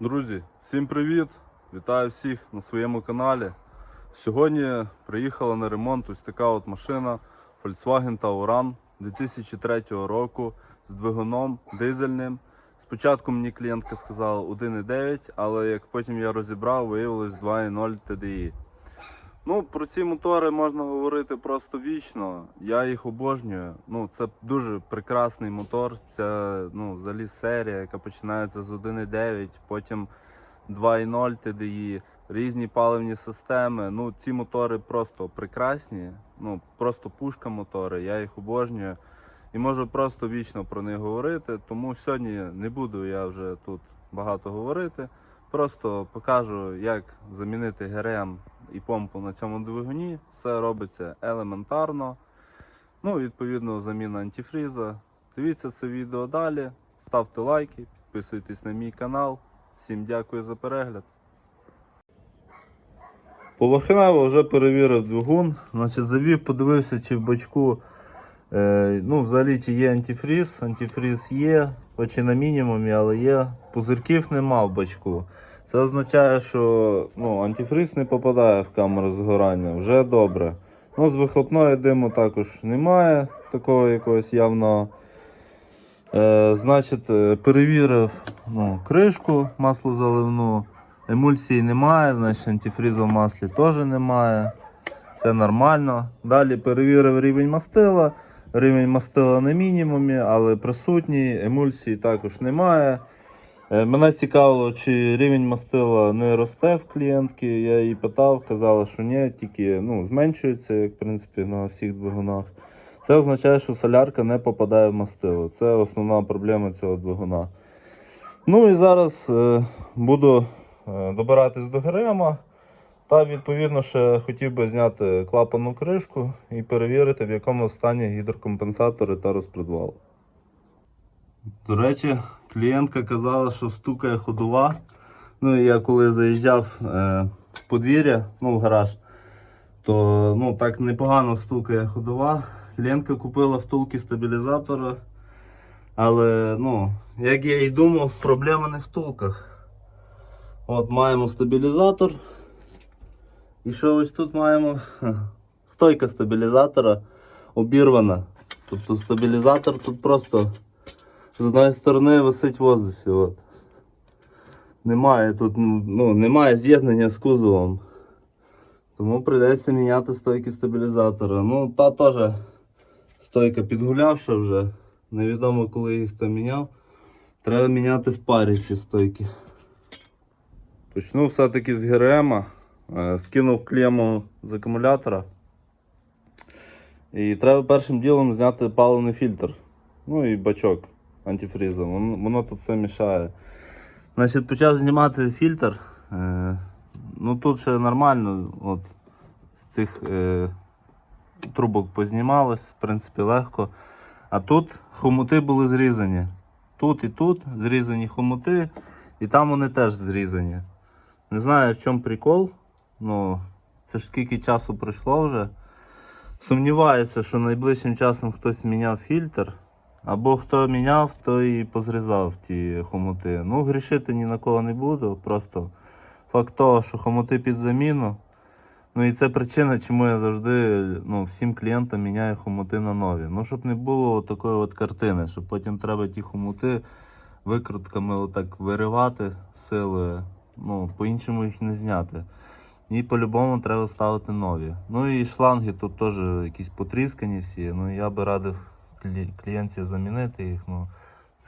Друзі, всім привіт! Вітаю всіх на своєму каналі. Сьогодні приїхала на ремонт ось така от машина Volkswagen Tauran 2003 року з двигуном дизельним. Спочатку мені клієнтка сказала 1,9, але як потім я розібрав, виявилось 2,0 TDI. Ну, про ці мотори можна говорити просто вічно. Я їх обожнюю. Ну, це дуже прекрасний мотор. Це ну, взагалі серія, яка починається з 1,9, потім 2,0 TDI, різні паливні системи. Ну, ці мотори просто прекрасні. Ну, просто пушка мотори. Я їх обожнюю. І можу просто вічно про них говорити. Тому сьогодні не буду я вже тут багато говорити. Просто покажу, як замінити ГРМ і помпу на цьому двигуні. Все робиться елементарно. Ну, відповідно, заміна антифріза. Дивіться це відео далі, ставте лайки, підписуйтесь на мій канал. Всім дякую за перегляд. Поверхнево вже перевірив двигун. Значить, завів, подивився, чи в бачку е, ну, взагалі чи є антифріз. Антифріз є, хоч і на мінімумі, але є. Пузирків нема в бачку. Це означає, що ну, антифриз не попадає в камеру згорання. Вже добре. Ну, з вихлопної диму також немає такого якогось явного. Е, значить, е, перевірив ну, кришку маслозаливну. Емульсії немає, значить антифрізу в маслі теж немає. Це нормально. Далі перевірив рівень мастила. Рівень мастила на мінімумі, але присутній. Емульсії також немає. Е, Мене цікавило, чи рівень мастила не росте в клієнтки. Я її питав, казала, що ні, тільки ну, зменшується, як в принципі на всіх двигунах. Це означає, що солярка не попадає в мастило. Це основна проблема цього двигуна. Ну і зараз е, буду е, добиратись до ГРМа. Та відповідно ще хотів би зняти клапанну кришку і перевірити, в якому стані гідрокомпенсатори та розпредвал. До речі, клієнтка казала, що стукає ходова. Ну і я коли заїжджав е, в подвір'я, ну в гараж, то ну, так непогано стукає ходова. Клієнтка купила втулки стабілізатора. Але, ну, як я і думав, проблема не в втулках. От маємо стабілізатор. І що ось тут маємо? Стойка стабілізатора обірвана. Тобто стабілізатор тут просто з одної сторони висить в воздусі. От. Немає тут ну, немає з'єднання з кузовом. Тому прийдеться міняти стойки стабілізатора. Ну, та теж стойка підгулявша вже. Невідомо коли їх там міняв. Треба міняти в парі ці стойки. Почну все-таки з ГРМ. Е, Скинув клему з акумулятора. І треба першим ділом зняти паливний фільтр. Ну і бачок антифрізом. Воно, воно тут все мішає. Значить, почав знімати фільтр. Е, ну тут ще нормально. От, з цих е, трубок познімалось, в принципі, легко. А тут хомути були зрізані. Тут і тут зрізані хомути, і там вони теж зрізані. Не знаю в чому прикол. Ну, це ж скільки часу пройшло вже. Сумніваюся, що найближчим часом хтось міняв фільтр. Або хто міняв, той позрізав ті хомути. Ну, грішити ні на кого не буду. Просто факт того, що хомути під заміну. Ну і це причина, чому я завжди ну, всім клієнтам міняю хомути на нові. Ну, щоб не було такої от картини, щоб потім треба ті хомути викрутками отак виривати силою. Ну, по-іншому їх не зняти. І по-любому треба ставити нові. Ну і шланги тут теж якісь потріскані всі. Ну я би радив клі- клієнтці замінити їх. Ну,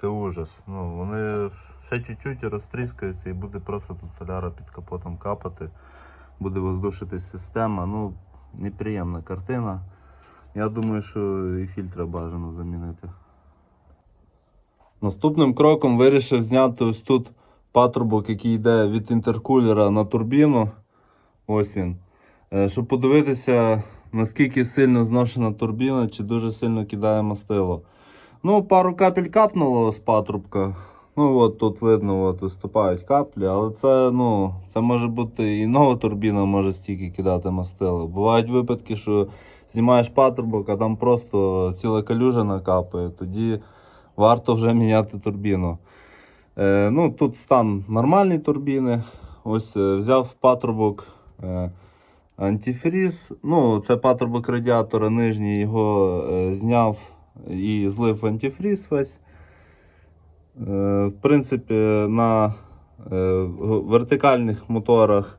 це ужас. Ну, вони ще чуть-чуть розтріскаються і буде просто тут соляра під капотом капати. Буде воздушитись система. Ну, неприємна картина. Я думаю, що і фільтра бажано замінити. Наступним кроком вирішив зняти ось тут патрубок, який йде від інтеркулера на турбіну. Ось він. Е, Щоб подивитися, наскільки сильно зношена турбіна, чи дуже сильно кидає мастило. Ну, пару капель капнуло з патрубка. Ну от тут видно, от виступають каплі, але це, ну, це може бути і нова турбіна може стільки кидати мастило. Бувають випадки, що знімаєш патрубок, а там просто ціла калюжа накапає. Тоді варто вже міняти турбіну. Е, ну, тут стан нормальний турбіни. Ось е, взяв патрубок антифріз. Ну, це патрубок радіатора нижній, його е, зняв і злив в антифріз весь. Е, в принципі, на е, вертикальних моторах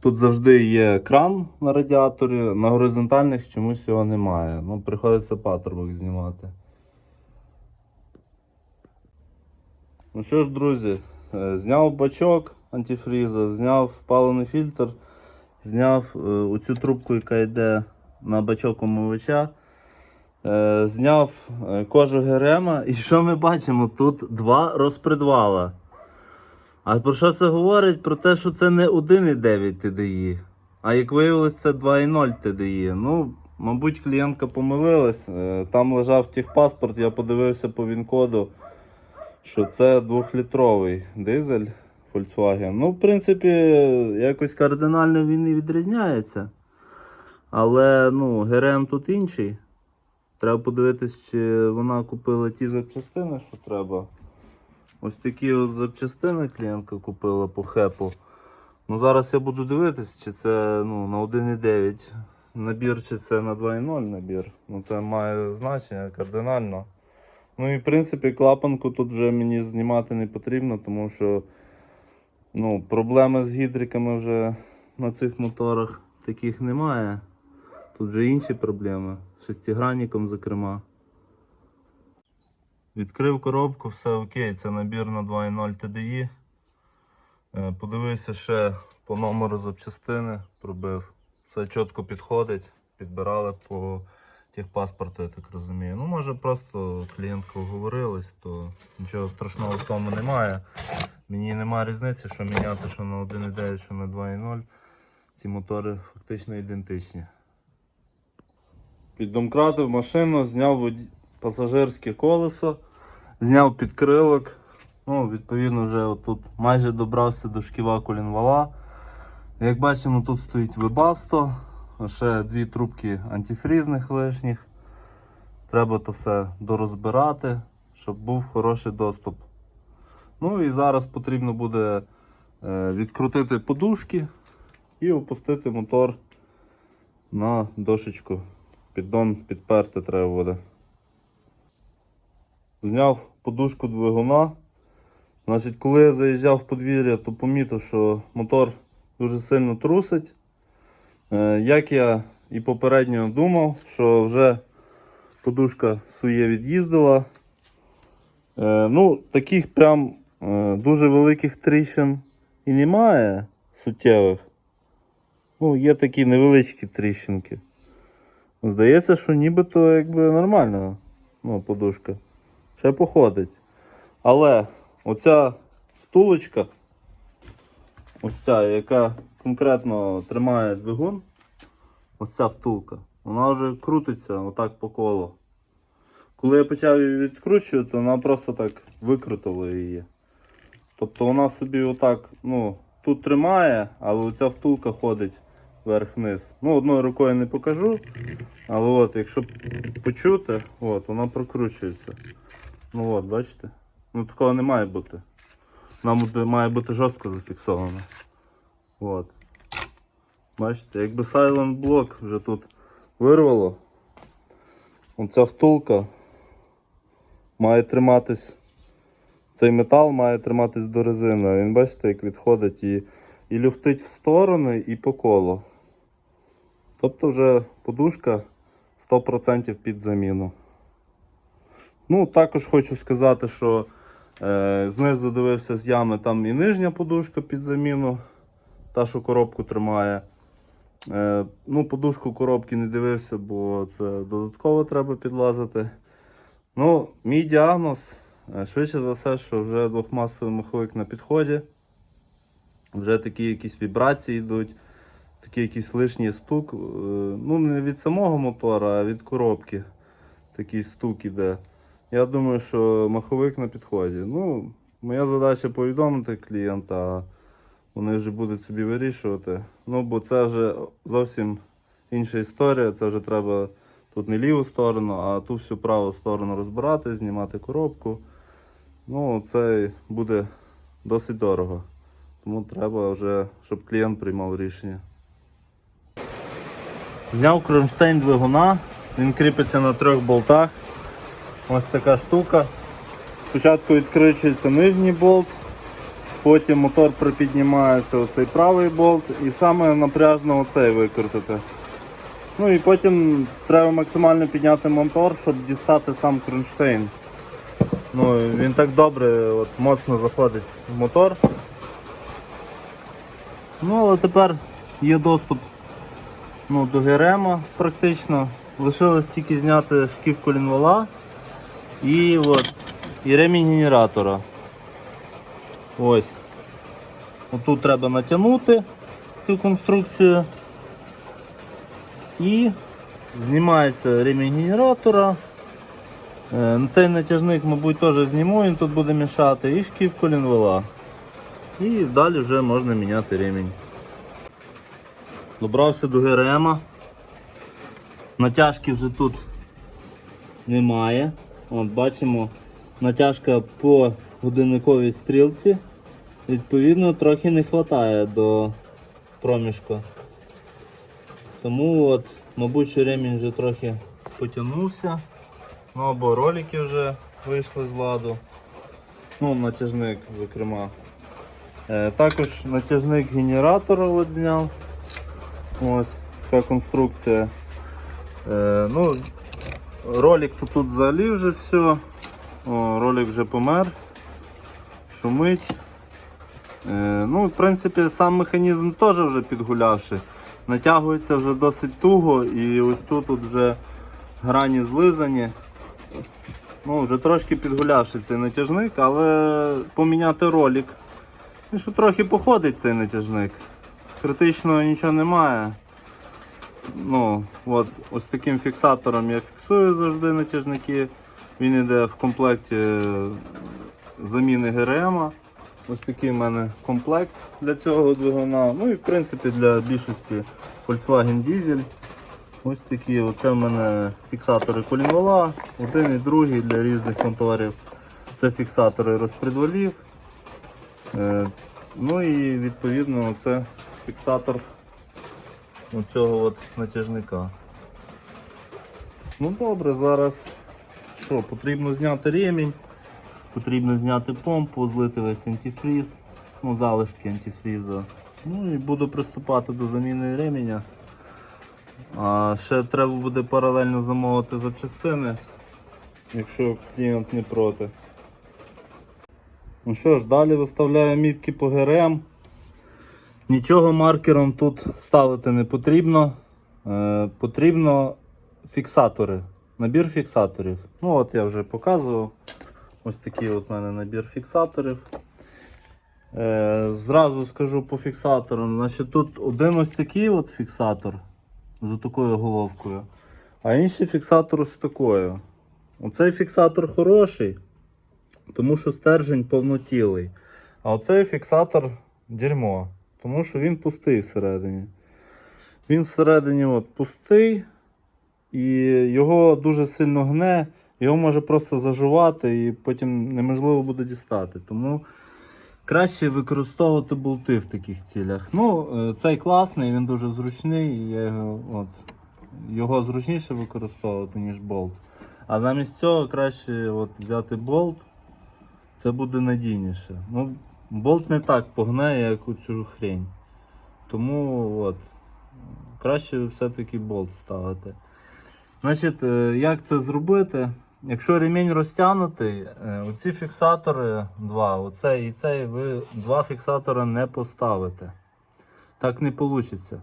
тут завжди є кран на радіаторі, на горизонтальних чомусь його немає. Ну, приходиться патрубок знімати. Ну що ж, друзі, е, зняв бачок антифріза, зняв паливний фільтр, зняв е, оцю трубку, яка йде на бачок омивача. Е, Зняв е, кожу ГРМ, і що ми бачимо? Тут два розпредвала. А про що це говорить? Про те, що це не 1,9 TDI, а як виявилось, це 2,0 TDI. Ну, мабуть, клієнтка помилилась. Там лежав техпаспорт, я подивився по він-коду, що це 2-літровий дизель Volkswagen. Ну, в принципі, якось кардинально він і відрізняється. Але ну, ГРМ тут інший. Треба подивитись, чи вона купила ті запчастини, що треба. Ось такі от запчастини клієнтка купила по хепу. Ну зараз я буду дивитись, чи це ну, на 1,9 набір, чи це на 2,0 набір. Ну це має значення кардинально. Ну і в принципі клапанку тут вже мені знімати не потрібно, тому що ну, проблеми з гідриками вже на цих моторах таких немає. Тут вже інші проблеми. Шестигранником, зокрема. Відкрив коробку, все окей, це набір на 2.0 TDI. Е, Подивився ще по номеру запчастини, пробив. Все чітко підходить, підбирали по техпаспорту, я так розумію. Ну, може просто клієнтка оговорилась, то нічого страшного в тому немає. Мені немає різниці, що міняти, що на 1.9, що на 2.0. Ці мотори фактично ідентичні. Піддомкратив машину, зняв воді- пасажирське колесо, зняв підкрилок. Ну, відповідно, вже отут майже добрався до шківа колінвала. Як бачимо, тут стоїть Webasto, ще дві трубки антифрізних лишніх. Треба то все дорозбирати, щоб був хороший доступ. Ну і зараз потрібно буде е, відкрутити подушки і опустити мотор на дошечку. Піддон підперти треба буде. Зняв подушку двигуна. Значить, коли я заїжджав в подвір'я, то помітив, що мотор дуже сильно трусить. Е, як я і попередньо думав, що вже подушка своє від'їздила. Е, ну, таких прям дуже великих тріщин і немає суттєвих. Ну, є такі невеличкі тріщинки. Здається, що нібито якби нормальна ну, подушка. Ще походить. Але оця втулочка, ось ця, яка конкретно тримає двигун, оця втулка, вона вже крутиться отак по колу. Коли я почав її відкручувати, вона просто так викрутила її. Тобто вона собі отак, ну, тут тримає, але оця втулка ходить вверх-вниз. Ну, одною рукою не покажу. Але от, якщо почути, от, вона прокручується. Ну от, бачите? Ну такого не має бути. Нам має бути жорстко зафіксовано. От. Бачите, якби Silent Block вже тут вирвало. Оця втулка має триматись. Цей метал має триматись до резини. Він бачите, як відходить і, і люфтить в сторони і по колу. Тобто вже подушка 100% під заміну. Ну, також хочу сказати, що е, знизу дивився з ями, там і нижня подушка під заміну, та, що коробку тримає. Е, ну, подушку коробки не дивився, бо це додатково треба підлазити. Ну, мій діагноз, швидше за все, що вже двохмасовий маховик на підході. Вже такі якісь вібрації йдуть, такий якийсь лишній стук. е, Ну, не від самого мотора, а від коробки. Такий стук іде. Я думаю, що маховик на підході. Ну, моя задача повідомити клієнта, вони вже будуть собі вирішувати. Ну, бо це вже зовсім інша історія. Це вже треба тут не ліву сторону, а ту всю праву сторону розбирати, знімати коробку. Ну, це буде досить дорого. Тому треба вже, щоб клієнт приймав рішення. Зняв кронштейн двигуна, він кріпиться на трьох болтах. Ось така штука. Спочатку відкручується нижній болт, потім мотор припіднімається оцей правий болт і саме напряжно оцей викрутити. Ну і потім треба максимально підняти мотор, щоб дістати сам кронштейн. Ну, він так добре, от, моцно заходить в мотор. Ну, але тепер є доступ ну, до ГРМ практично. Лишилось тільки зняти шків колінвала і, от, і ремінь генератора. Ось. Отут треба натягнути цю конструкцію. І знімається ремінь генератора. Е, ну, Цей натяжник, мабуть, теж зніму, він тут буде мішати, і шків колінвела. І далі вже можна міняти ремінь. Добрався до ГРМ. Натяжки вже тут немає. От бачимо натяжка по годинниковій стрілці. Відповідно, трохи не вистачає до проміжку. Тому от, мабуть, що ремінь вже трохи потягнувся. Ну або ролики вже вийшли з ладу. Ну, натяжник, зокрема. Е, також натяжник генератора зняв. Ось така конструкція. Е, ну, ролик то тут взагалі вже все. О, ролик вже помер. Шумить. Е, ну, в принципі, сам механізм теж вже підгулявши. Натягується вже досить туго і ось тут от вже грані злизані. Ну, вже трошки підгулявши цей натяжник, але поміняти ролик. І що трохи походить цей натяжник. Критичного нічого немає. Ну, от, ось таким фіксатором я фіксую завжди натяжники. Він йде в комплекті е, заміни ГРМ. Ось такий в мене комплект для цього двигуна. Ну і в принципі для більшості Volkswagen Diesel. Ось такі, оце в мене фіксатори колінвала, один і другий для різних моторів. Це фіксатори розпредвалів. Е, ну і відповідно це фіксатор оцього от натяжника. Ну добре, зараз що, потрібно зняти ремінь, потрібно зняти помпу, злити весь антифріз, ну залишки антифрізу. Ну і буду приступати до заміни ременя. А ще треба буде паралельно замовити запчастини, якщо клієнт не проти. Ну що ж, далі виставляю мітки по ГРМ. Нічого маркером тут ставити не потрібно. Е, потрібно фіксатори. Набір фіксаторів. Ну от я вже показував. Ось такий от у мене набір фіксаторів. Е, зразу скажу по фіксаторам. Значить, тут один ось такий от фіксатор з такою головкою, а інший фіксатор з такою. Оцей фіксатор хороший, тому що стержень повнотілий. А оцей фіксатор дерьмо, тому що він пустий всередині. Він всередині от пустий, і його дуже сильно гне, його може просто зажувати і потім неможливо буде дістати. Тому краще використовувати болти в таких цілях. Ну, е, цей класний, він дуже зручний, я його, от, його зручніше використовувати, ніж болт. А замість цього краще от, взяти болт, це буде надійніше. Ну, болт не так погне, як у цю хрень. Тому от, краще все-таки болт ставити. Значить, е, як це зробити? Якщо ремінь розтягнутий, е, оці фіксатори, два, оцей і цей, ви два фіксатори не поставите. Так не вийде.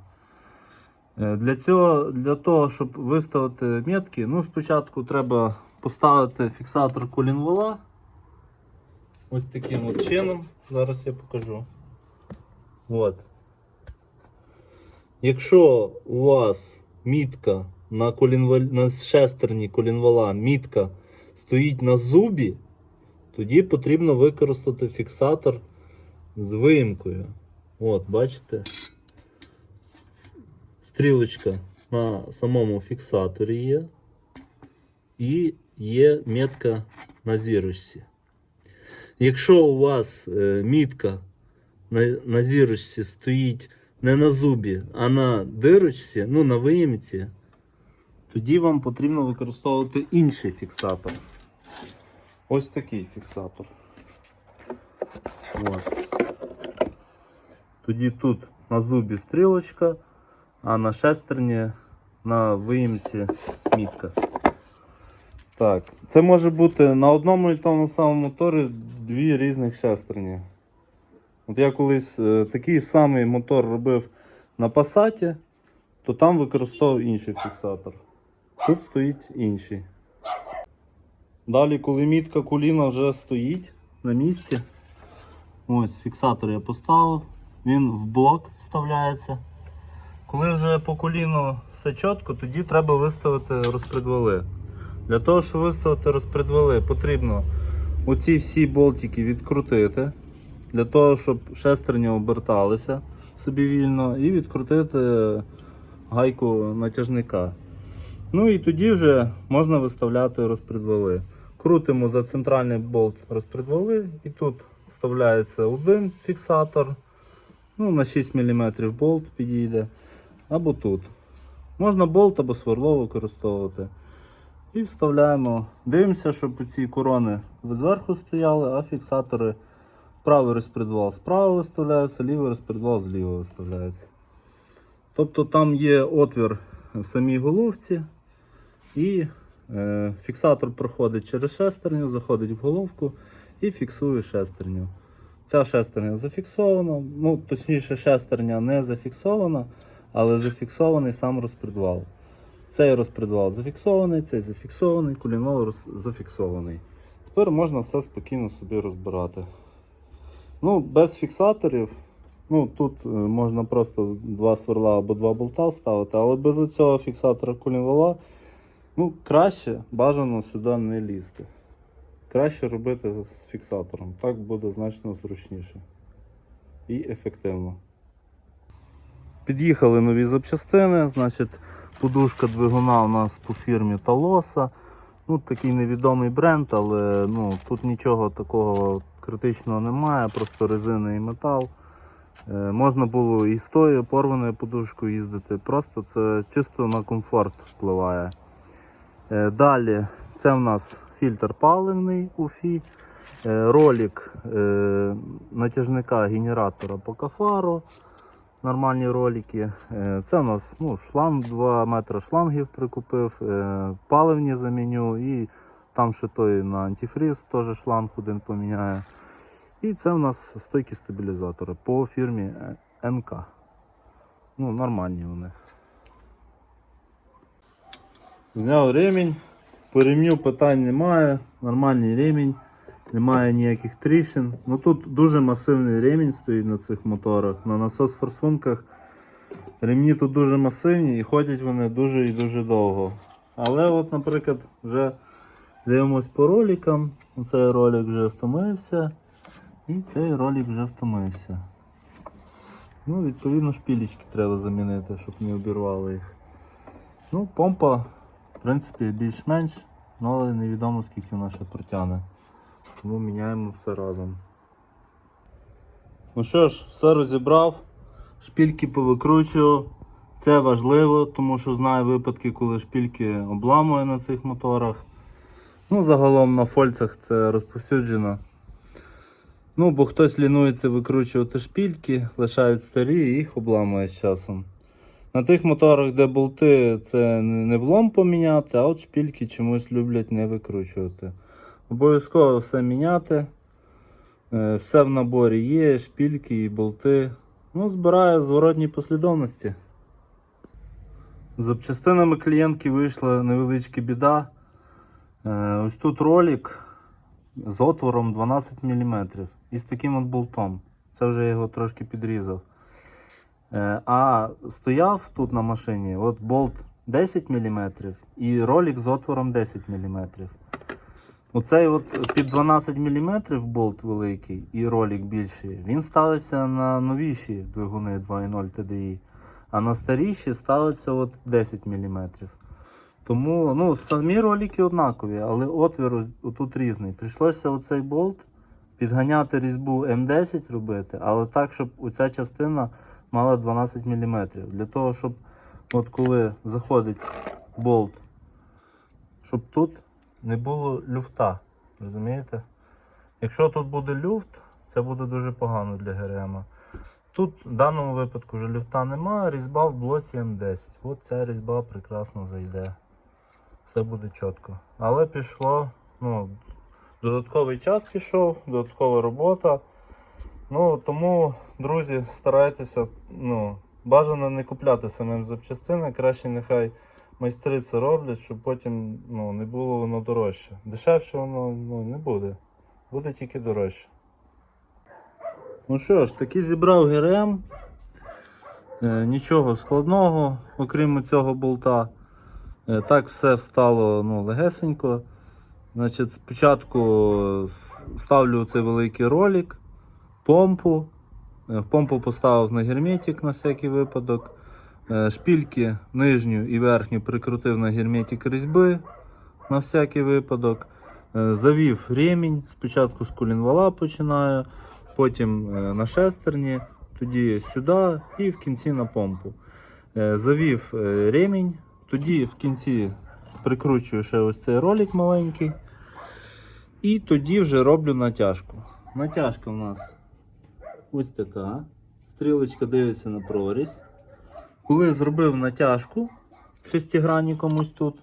Для цього, для того, щоб виставити метки, ну спочатку треба поставити фіксатор колінвола. Ось таким от чином. Зараз я покажу. От. Якщо у вас мітка на, колінвал... на шестерні колінвала мітка стоїть на зубі, тоді потрібно використати фіксатор з виїмкою. От, бачите? Стрілочка на самому фіксаторі є. І є метка на зірочці. Якщо у вас е, мітка на, на зірочці стоїть не на зубі, а на дирочці, ну на виємці, тоді вам потрібно використовувати інший фіксатор. Ось такий фіксатор. Ось. Тоді тут на зубі стрілочка, а на шестерні на виємці мітка. Так, це може бути на одному і тому самому моторі дві різних шестерні. От я колись е, такий самий мотор робив на Passat, то там використовував інший фіксатор. Тут стоїть інший. Далі, коли мітка куліна вже стоїть на місці, ось фіксатор я поставив, він в блок вставляється. Коли вже по коліну все чітко, тоді треба виставити розпредвали. Для того, щоб виставити розпредвали, потрібно оці всі болтики відкрутити, для того, щоб шестерні оберталися собі вільно, і відкрутити гайку натяжника. Ну і тоді вже можна виставляти розпредвали. Крутимо за центральний болт розпредвали, і тут вставляється один фіксатор. Ну, на 6 мм болт підійде. Або тут. Можна болт або сверло використовувати. І вставляємо. Дивимося, щоб ці корони зверху стояли, а фіксатори правий розпредвал справа виставляється, лівий розпредвал зліва виставляється. Тобто там є отвір в самій головці, і е, фіксатор проходить через шестерню, заходить в головку і фіксує шестерню. Ця шестерня зафіксована, ну точніше, шестерня не зафіксована, але зафіксований сам розпредвал. Цей розпредвал зафіксований, цей зафіксований, колінвал роз- зафіксований. Тепер можна все спокійно собі розбирати. Ну, без фіксаторів. Ну, тут е, можна просто два сверла або два болта вставити, але без цього фіксатора колінвала, ну, краще бажано сюди не лізти. Краще робити з фіксатором. Так буде значно зручніше і ефективно. Під'їхали нові запчастини, значить, подушка двигуна у нас по фірмі Талоса. Ну, такий невідомий бренд, але ну, тут нічого такого критичного немає, просто резина і метал. Е, можна було і з тою порваною подушкою їздити, просто це чисто на комфорт впливає. Е, далі це в нас фільтр паливний УФІ, е, ролик е, натяжника генератора по кафару. Нормальні ролики. Це у нас ну, шланг 2 метри шлангів прикупив, паливні заміню і там ще той на антифріз теж шланг один поміняю. І це у нас стойкі стабілізатори по фірмі НК. Ну, нормальні вони. Зняв ремінь. По ремню питань немає. Нормальний ремінь. Немає ніяких тріщин. Ну тут дуже масивний ремінь стоїть на цих моторах. На насос форсунках ремні тут дуже масивні і ходять вони дуже і дуже довго. Але от, наприклад, вже дивимось по роликам. Цей ролик вже втомився. І цей ролик вже втомився. Ну, відповідно, шпілечки треба замінити, щоб не обірвали їх. Ну, помпа, в принципі, більш-менш, ну, але невідомо скільки вона ще протягне. Тому міняємо все разом. Ну що ж, все розібрав, шпільки повикручував. Це важливо, тому що знаю випадки, коли шпільки обламує на цих моторах. Ну, загалом на фольцах це розповсюджено. Ну, бо хтось лінується викручувати шпільки, лишають старі і їх обламує з часом. На тих моторах, де болти, це не влом поміняти, а от шпільки чомусь люблять не викручувати. Обов'язково все міняти. Е, Все в наборі є, шпільки і болти. Ну, збираю зворотній послідовності. Запчастинами клієнтки вийшла невеличка біда. Е, Ось тут ролик з отвором 12 мм і з таким от болтом. Це вже я його трошки підрізав. Е, А стояв тут на машині от болт 10 мм і ролик з отвором 10 мм. Оцей от під 12 мм болт великий і ролик більший, він ставиться на новіші двигуни 2.0 TDI, а на старіші ставиться от 10 мм. Тому ну, самі ролики однакові, але отвір тут різний. Прийшлося оцей болт підганяти різьбу М10 робити, але так, щоб оця частина мала 12 мм. Для того, щоб от коли заходить болт, щоб тут не було люфта. Розумієте? Якщо тут буде люфт, це буде дуже погано для ГРМ. Тут в даному випадку вже люфта немає, різьба в блоці М10. От ця різьба прекрасно зайде. Все буде чітко. Але пішло, ну, додатковий час пішов, додаткова робота. Ну, тому, друзі, старайтеся, ну, бажано не купляти самим запчастини, краще нехай майстри це роблять, щоб потім ну, не було воно дорожче. Дешевше воно ну, не буде. Буде тільки дорожче. Ну що ж, таки зібрав ГРМ. Е, нічого складного, окрім цього болта. Е, так все встало ну, легесенько. Значить, спочатку ставлю цей великий ролик, помпу. Е, помпу поставив на герметик на всякий випадок. Е, Шпільки нижню і верхню прикрутив на герметик різьби на всякий випадок. Е, Завів ремінь. Спочатку з колінвала починаю, потім на шестерні, тоді сюди і в кінці на помпу. Завів ремінь, тоді в кінці прикручую ще ось цей ролик маленький. І тоді вже роблю натяжку. Натяжка в нас ось така. Стрілочка дивиться на прорізь. Коли зробив натяжку шестигранником ось тут,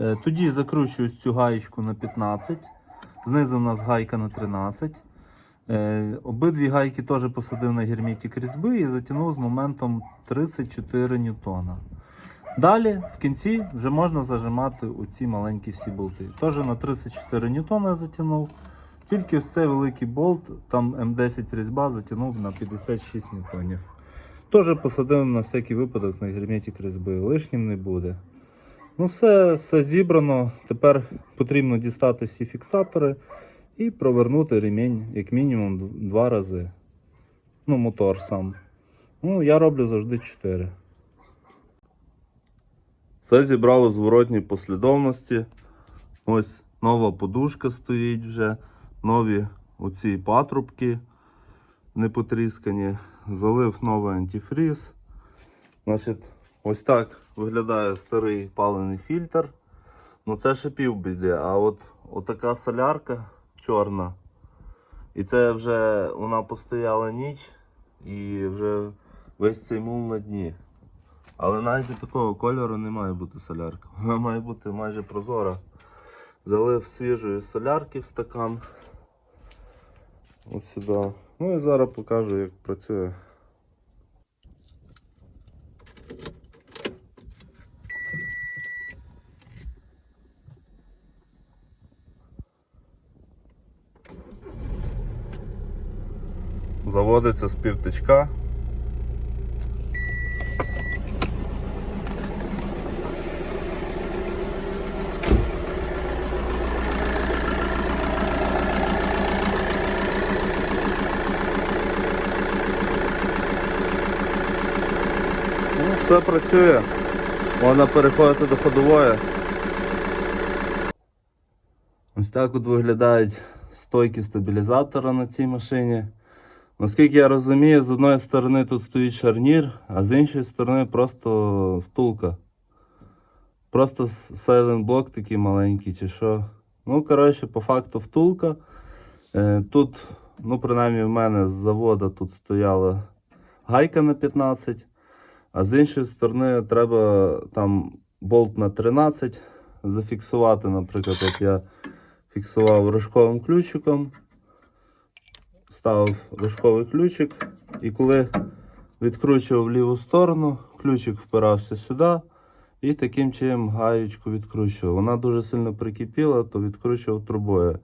е, тоді закручую цю гаєчку на 15. Знизу в нас гайка на 13. Е, Обидві гайки теж посадив на герметик різьби і затягнув з моментом 34 ньютона. Далі в кінці вже можна зажимати оці маленькі всі болти. Теж на 34 ньютона затягнув. Тільки ось цей великий болт, там М10 різьба затягнув на 56 ньютонів. Теж посадив на всякий випадок на герметик різьби. Лишнім не буде. Ну, все, все зібрано. Тепер потрібно дістати всі фіксатори і провернути ремінь як мінімум дв- два рази. Ну, мотор сам. Ну, я роблю завжди 4. Все зібрав у зворотній послідовності. Ось нова подушка стоїть вже, нові оці патрубки не потріскані. Залив новий антифріз. Значить, ось так виглядає старий палений фільтр. Ну це ще півбіди, а от отака солярка чорна. І це вже вона постояла ніч і вже весь цей мул на дні. Але навіть такого кольору не має бути солярка. Вона має бути майже прозора. Залив свіжої солярки в стакан. Ось сюди. Ну і зараз покажу, як працює. Заводиться з півтичка. Ну, все працює. Можна переходити до ходової. Ось так от виглядають стойки стабілізатора на цій машині. Наскільки я розумію, з одної сторони тут стоїть шарнір, а з іншої сторони просто втулка. Просто сайлент блок такий маленький чи що. Ну, коротше, по факту втулка. Е, Тут, ну, принаймні, в мене з заводу тут стояла гайка на 15, а з іншої сторони треба там болт на 13 зафіксувати. Наприклад, от я фіксував рожковим ключиком, ставив рожковий ключик, і коли відкручував ліву сторону, ключик впирався сюди. І таким чином гаєчку відкручував. Вона дуже сильно прикипіла, то відкручував трубою.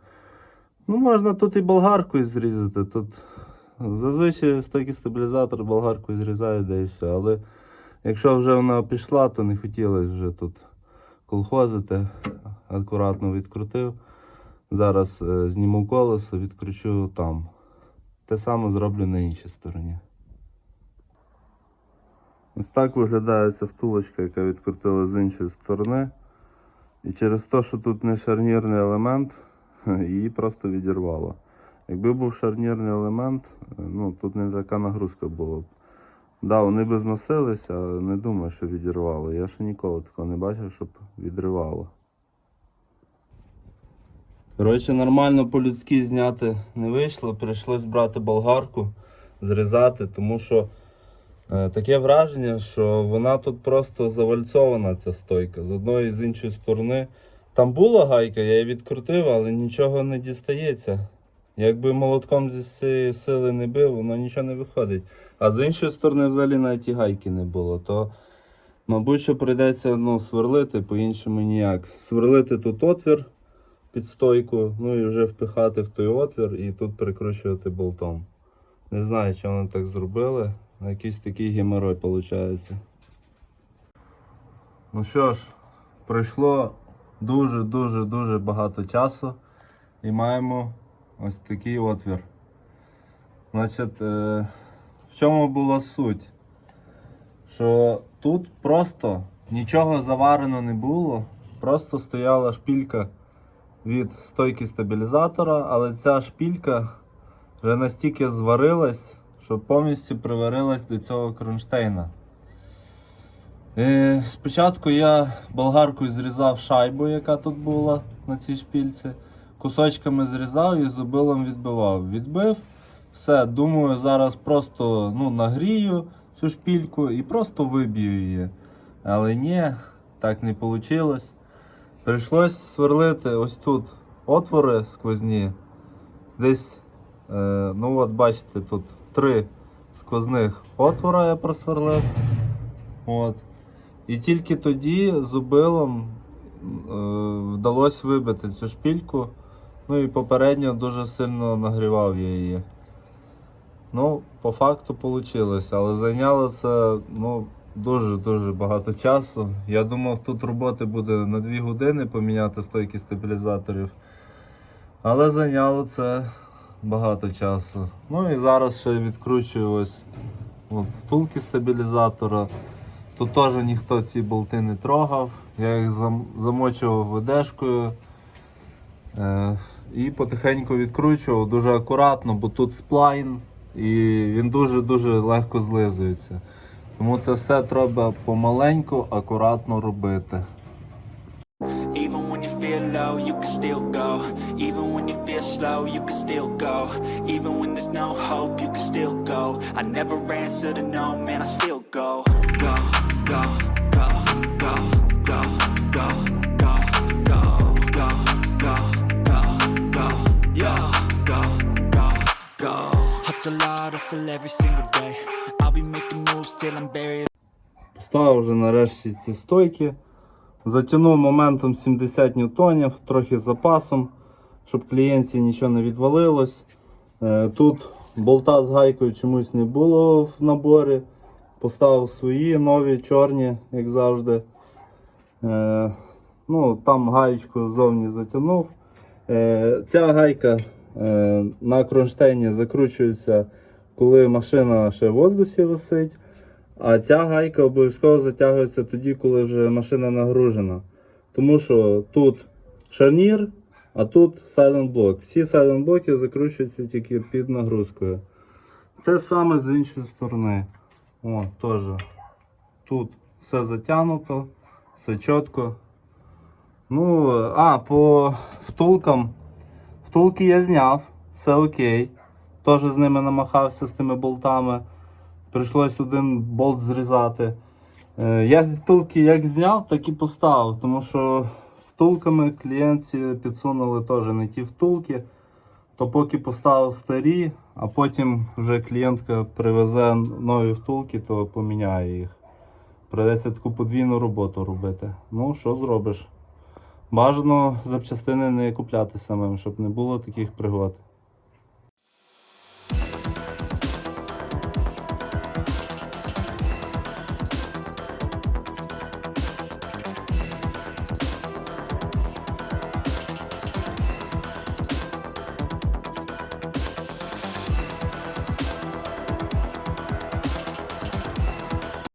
Ну, можна тут і болгаркою зрізати. Тут зазвичай стойки стабілізатор болгаркою зрізають, де і все. Але якщо вже вона пішла, то не хотілося вже тут колхозити. Акуратно відкрутив. Зараз е, зніму колесо, відкручу там. Те саме зроблю на іншій стороні. Ось так виглядає ця втулочка, яка відкрутила з іншої сторони. І через те, що тут не шарнірний елемент, її просто відірвало. Якби був шарнірний елемент, е, ну тут не така нагрузка була б. Да, вони би зносилися, але не думаю, що відірвало. Я ще ніколи такого не бачив, щоб відривало. Коротше, нормально по-людськи зняти не вийшло. Прийшлось брати болгарку, зрізати, тому що е, таке враження, що вона тут просто завальцована, ця стойка. З одної і з іншої сторони. Там була гайка, я її відкрутив, але нічого не дістається. Якби молотком зі цієї сили не бив, воно нічого не виходить. А з іншої сторони, взагалі навіть і гайки не було. То, мабуть, що прийдеться ну, сверлити, по-іншому ніяк. Сверлити тут отвір під стойку, ну і вже впихати в той отвір і тут прикручувати болтом. Не знаю, чи вони так зробили. Якийсь такий геморой виходить. Ну що ж, пройшло дуже-дуже дуже багато часу і маємо ось такий отвір. Значить, е, в чому була суть? Що тут просто нічого заварено не було, просто стояла шпілька від стойки стабілізатора, але ця шпілька вже настільки зварилась, що повністю приварилась до цього кронштейна. Е, спочатку я болгаркою зрізав шайбу, яка тут була на цій шпільці. Кусочками зрізав і зубилом відбивав. Відбив, все, думаю, зараз просто ну, нагрію цю шпільку і просто виб'ю її. Але ні, так не вийшло. Прийшлось сверлити ось тут отвори сквозні. Десь, е, ну от бачите, тут три сквозних отвора я просверлив. От. І тільки тоді зубилом е, вдалося вибити цю шпільку. Ну і попередньо дуже сильно нагрівав я її. Ну, по факту вийшло, але зайняло це ну, дуже-дуже багато часу. Я думав, тут роботи буде на 2 години поміняти стойки стабілізаторів. Але зайняло це багато часу. Ну і зараз ще відкручую ось от, втулки стабілізатора. Тут теж ніхто ці болти не трогав. Я їх зам- замочував ведешкою. Е, і потихеньку відкручував дуже акуратно, бо тут сплайн і він дуже-дуже легко злизується. Тому це все треба помаленьку, акуратно робити. Even when you feel low, you can still go. Even when you feel slow, you can still go. Even when there's no hope, you can still go. I never answer to no, man, I still go. Go, go, Поставив вже нарешті ці стойки. Затягнув моментом 70 ньютонів, трохи запасом, щоб клієнті нічого не відвалилось. Е, Тут болта з гайкою чомусь не було в наборі. Поставив свої нові, чорні, як завжди. Е, Ну, там гаєчку ззовні затягнув. Е, Ця гайка на кронштейні закручується, коли машина ще в воздусі висить. А ця гайка обов'язково затягується тоді, коли вже машина нагружена. Тому що тут шарнір, а тут silent блок. Всі silent блоки закручуються тільки під нагрузкою. Те саме з іншої сторони. О, теж. Тут все затягнуто, все чітко. Ну, а, по втулкам. Втулки я зняв, все окей. Теж з ними намахався з тими болтами. Прийшлось один болт зрізати. Е, Я втулки як зняв, так і поставив, тому що з втулками клієнтці підсунули теж не ті втулки. То поки поставив старі, а потім вже клієнтка привезе нові втулки, то поміняє їх. Придеться таку подвійну роботу робити. Ну, що зробиш? Бажано запчастини не купляти самим, щоб не було таких пригод.